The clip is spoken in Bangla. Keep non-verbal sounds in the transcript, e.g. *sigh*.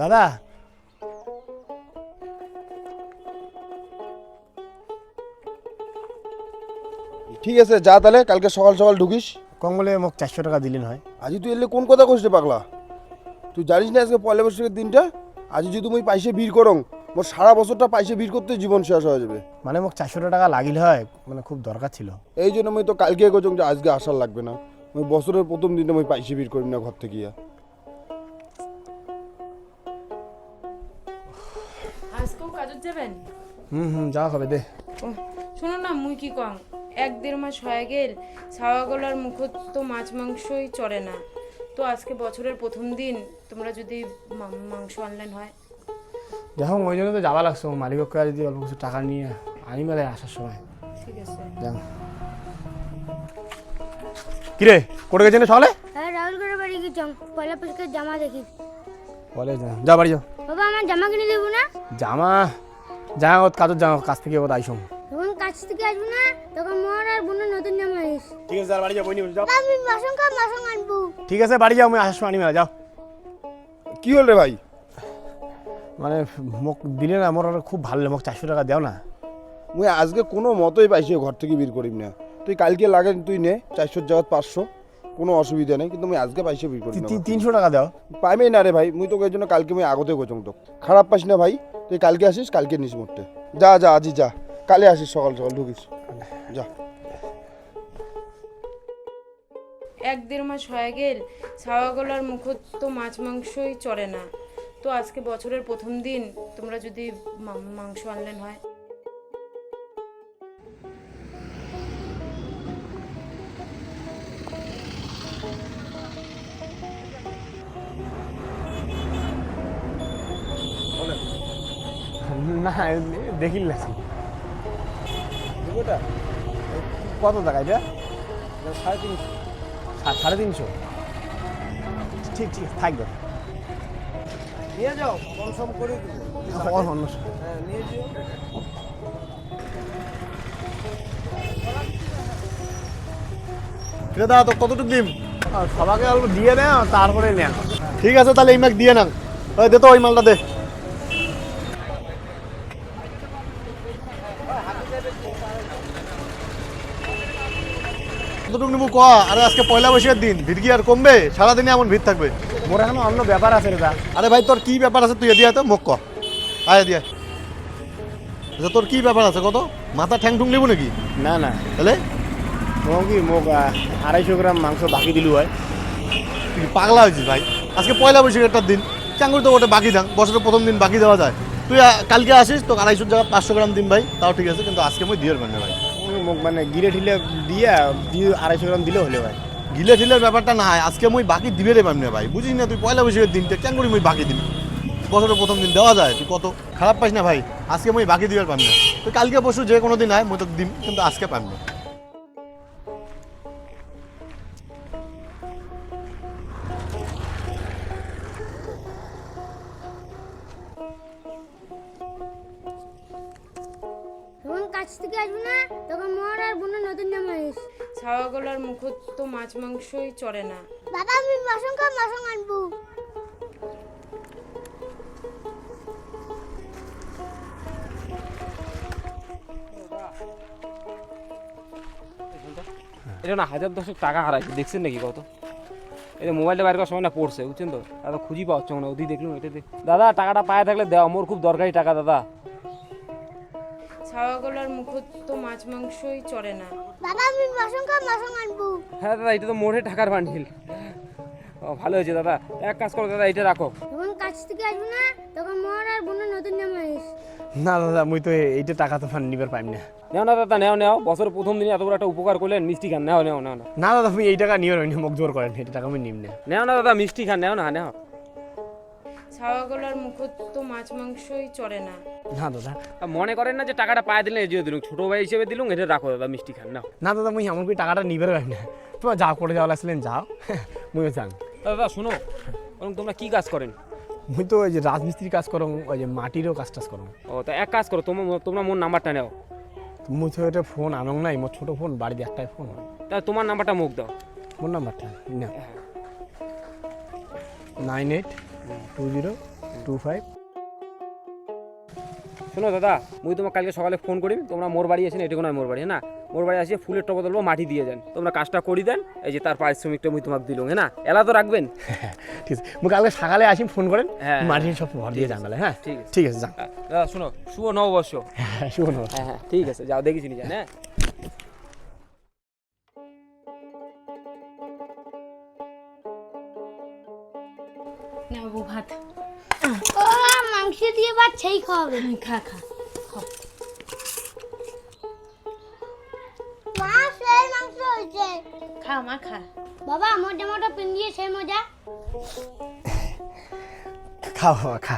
দাদা। ঠিক আছে যা তাহলে কালকে সকাল সকাল ঢুকিস। কঙ্গলে মোক চারশো টাকা দিলেন হয়। আজি তুই এলে কোন কথা কইস রে পাগলা? তুই জানিস না আজকে পয়লা বৈশাখের দিনটা? আজি যদি মুই পাইসে ভিড় করং মোর সারা বছরটা পাইসে ভিড় করতে জীবন শেষ হয়ে যাবে। মানে মোক চারশো টাকা লাগিল হয় মানে খুব দরকার ছিল। এই জন্য মুই তো কালকে কোচং যে আজকে আসার লাগবে না। মুই বছরের প্রথম দিনে মুই পাইসে ভিড় করি না ঘর থেকে আজকেও কাজত যাবেন হুম হুম যাওয়া হবে দে। ও শোনো না মুই কি কম? এক দেড় মাস হয়ে গেল ছাওয়া গলার মুখত তো মাছ মাংসই চড়ে না। তো আজকে বছরের প্রথম দিন তোমরা যদি মাংস আনলেন হয়। হোক ওই জন্য তো যাওয়া লাগছে মালিকক কয়ে যদি অল্প কিছু টাকা নিয়ে আনি মেলে আসার সময়। ঠিক আছে। যাও। কিরে কোটে গেছেন সকালে হ্যাঁ রাহুল করে বাড়ি গেছিলাম পয়লা পুষ্কের জামা দেখি। বলে যা যা বাড়ি যাও। বাবা আমার জামা কিনে দেবো না? জামা? জামা কাজের জামা কাছ থেকে ওর আইসম যখন কাছ থেকে আসব না তখন মোর আর বোনের নতুন জামা আনিস। ঠিক আছে বাড়ি যাও বই যাও। আমি কা বাসন আনব। ঠিক আছে বাড়ি যাও আমি আনি মেলা যাও। কি হল রে ভাই? মানে মোক দিলে না আমার আর খুব ভালো লাগে মোক চারশো টাকা দেও না। মুই আজকে কোনো মতোই পাইসে ঘর থেকে ভিড় করিম না। তুই কালকে লাগে তুই নে চারশোর জায়গা পাঁচশো। কোনো অসুবিধা নেই কিন্তু মুই আজকে ভিড় করিম তি- তিনশো টাকা দাও। পাইমেই না রে ভাই মুই তোকে এই জন্য কালকে মুই আগতে গোচং তো খারাপ পাইস না ভাই তুই কালকে আসিস কালকে নিস মোটে। যা যা আজি যা কালে আসিস সকাল সকাল ঢুকিস। যা। এক দেড় মাস হয়ে গেল ছাওয়া গলার মুখত তো মাছ মাংসই চড়ে না। তো আজকে বছরের প্রথম দিন তোমরা যদি মা- মাংস আনলেন হয়। না দেখিল না কত টাকা এটা? সাড়ে তিনশো। সাড়ে তিনশো? ঠিক ঠিক থাকবে নিয়ে যাও কম সম করে অন্য হ্যাঁ নিয়ে যেও। দাদা তো কতটুকু দিম আর সবাইকে অল্প দিয়ে দেয় তারপরে নেন ঠিক আছে তাহলে এই মাক দিয়ে না ওই দে তো ওই মালটা দে। কতটুকু নিবো ক আরে আজকে পয়লা বৈশাখের দিন ভিড় কি আর কমবে সারাদিনে এমন ভিড় থাকবে। মোর এখন অন্য ব্যাপার আছে রে আরে ভাই তোর কি ব্যাপার আছে তুই এদিকে আয় তো মুখ ক। আয় দিয়ে আচ্ছা তোর কি ব্যাপার আছে কত? মাথা ঠ্যাং ঠুং নিবো নাকি? না না। তাহলে? কি মোক আড়াইশো গ্রাম মাংস বাকি দিলু হয় তুই পাগলা হয়েছিস ভাই? আজকে পয়লা বৈশাখের একটা দিন। চাঙ্গুর তো ওটা বাকি দাম। বছরের প্রথম দিন বাকি দেওয়া যায়। তুই কালকে আসিস তো আড়াইশোর জায়গা পাঁচশো গ্রাম দিন ভাই। তাও ঠিক আছে কিন্তু আজকে মই দিয়ে পারবে ভাই। মোক মানে গিলে ঠিলে দিয়ে দিয়ে আড়াইশো গ্রাম দিলে হলে ভাই। গিলে ঠিলের ব্যাপারটা না হয় আজকে মই বাকি দিবে রে পাম না ভাই, বুঝিস না, তুই পয়লা বৈশাখের দিনটা কেন করি মই বাকি দিবি বছরের প্রথম দিন দেওয়া যায়, তুই কত খারাপ পাইস না ভাই, আজকে মই বাকি দিবে পাম না। তুই কালকে বসু যে কোনো দিন আয়, মই তো দিম, কিন্তু আজকে পাম না। কাছ থেকে আসব না তখন মোর আর বোনের নতুন জামা আনিস। ছাওয়া গলার মুখত তো মাছ মাংসই চড়ে না। বাবা আমি বাসন কা বাসন আনব। এটা না হাজার দশেক টাকা হারাইছে দেখছেন নাকি কত? এটা মোবাইলটা বাইর করার সময় না পড়ছে বুঝছেন তো? দাদা খুঁজি পাচ্ছ না ওদিকে দেখলুম এটা দেখ দাদা টাকাটা পায়ে থাকলে দেওয়া মোর খুব দরকারি টাকা দাদা। ছাওয়া গলার মুখত তো মাছ মাংসই চড়ে না। বাবা আমি কা বাসন আনব। হ্যাঁ দাদা এটা তো মোড়ে টাকার বান্ডিল। ও ভালো হয়েছে দাদা। এক কাজ করো দাদা এটা রাখো। যখন কাছ থেকে আসব না তখন মোর আর বোনের নতুন জামা আনিস। না দাদা মুই তো এইটা টাকা তো ফান নিবার পাইম না। নেও না দাদা নেও নেও। বছরের প্রথম দিনে এত বড় একটা উপকার করলেন মিষ্টি খান। নেও নেও নেও না না দাদা তুমি এই টাকা নিবার পাইনি মোক জোর করেন এই টাকা আমি নিম না। নেও না দাদা মিষ্টি খান নেও না নেও। ছাওয়া মুখত তো মাছ মাংসই চড়ে না। না দাদা। মনে করেন না যে টাকাটা পায়ে দিলেন এই দিলুম ছোট ভাই হিসেবে দিলুম এটা রাখো দাদা মিষ্টি খান নাও। না দাদা মুই এমন করে টাকাটা নিবার পাইম না। তোমার যা করে যাওয়া লাগছিলেন যাও। মুইও যান। দাদা শোনো বরং তোমরা কি কাজ করেন? মুই তো ওই যে রাজমিস্ত্রি কাজ করো ওই যে মাটিরও কাজ টাজ করো ও তা এক কাজ করো তোমার তোমরা মোর নাম্বারটা নাও। মুই তো এটা ফোন আনং নাই মোর ছোট ফোন বাড়িতে একটাই ফোন হয়। তা তোমার নাম্বারটা মুখ দাও। ফোন নাম্বারটা? না। Nine eight two zero two five. শোনো দাদা মুই তোমাকে কালকে সকালে ফোন করিম তোমরা মোর বাড়ি আসেন এটুকু নয় মোর বাড়ি হ্যাঁ না মোর বাড়ি আসিয়ে ফুলের টপ বদলবো মাটি দিয়ে দেন। তোমরা কাজটা করি দেন এই যে তার পারিশ্রমিকটা মুই তোমাকে দিল হ্যাঁ এলা তো রাখবেন? *laughs* ঠিক আছে। মুই কালকে সকালে আসি ফোন করেন হ্যাঁ, মাটি সব ভর দিয়ে যান হ্যাঁ? ঠিক আছে। ঠিক আছে হ্যাঁ, দাদা শোনো শুভ নববর্ষ। হ্যাঁ শুভ নমস্কার হ্যাঁ হ্যাঁ ঠিক আছে যাও দেখিস নি যান হ্যাঁ? না বাবু ভাত ও মাংস দিয়ে ভাত সেই খাওয়াবে খা খা মা সেই মাংস হয়েছে খা মা খা বাবা মোটা মোটা পিন দিয়ে সেই মজা খা বাবা খা